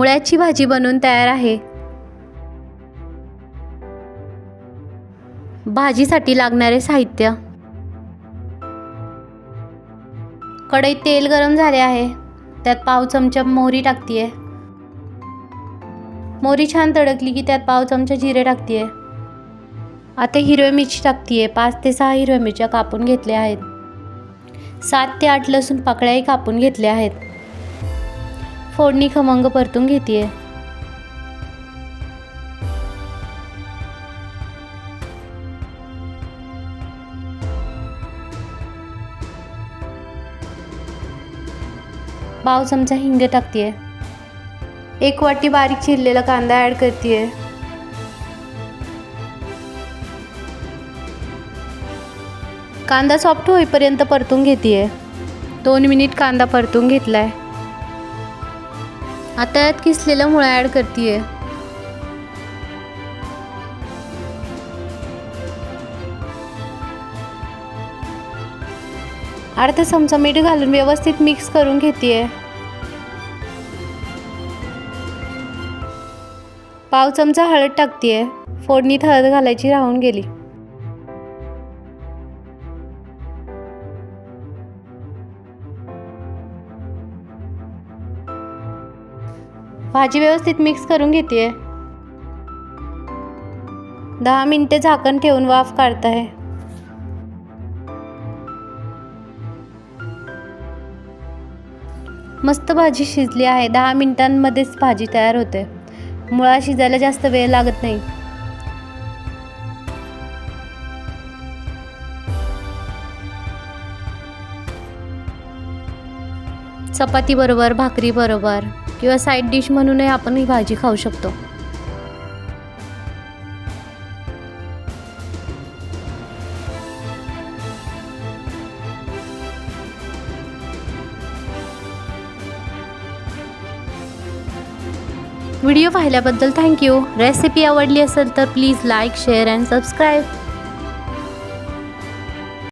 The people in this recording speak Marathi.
मुळ्याची भाजी बनवून तयार आहे. भाजीसाठी लागणारे साहित्य. कढईत तेल गरम झाले आहे. त्यात पाव चमचा मोहरी टाकतीये. मोहरी छान तडकली की त्यात पाव चमचा जिरे टाकतीये. आता हिरव्या मिरची टाकतीये. पाच ते सहा हिरव्या मिरच्या कापून घेतल्या आहेत. सात ते आठ लसूण पाकळ्याही कापून घेतल्या आहेत. फोडणी खमंग परतून घेते पाव चमचा हिंग टाकते एक वाटी बारीक चिरलेला कांदा ॲड करते कांदा सॉफ्ट होईपर्यंत परतून घेते दोन मिनिट कांदा परतून घेतलाय. आता यात किसलेलं मुळा ॲड करते अर्धा चमचा मीठ घालून व्यवस्थित मिक्स करून घेते पाव चमचा हळद टाकते फोडणीत हळद घालायची राहून गेली. भाजी व्यवस्थित मिक्स करून घेते दहा मिनटे झाकण ठेवून वाफ काढत आहे मस्त भाजी शिजली आहे. दहा मिनिटांमध्येच भाजी तयार होते. मुळा शिजायला जास्त वेळ लागत नाही. चपाती बरोबर भाकरी बरोबर. किंवा साईड डिश म्हणूनही आपण ही भाजी खाऊ शकतो. व्हिडिओ पाहिल्याबद्दल थँक्यू रेसिपी आवडली असेल तर please like share and subscribe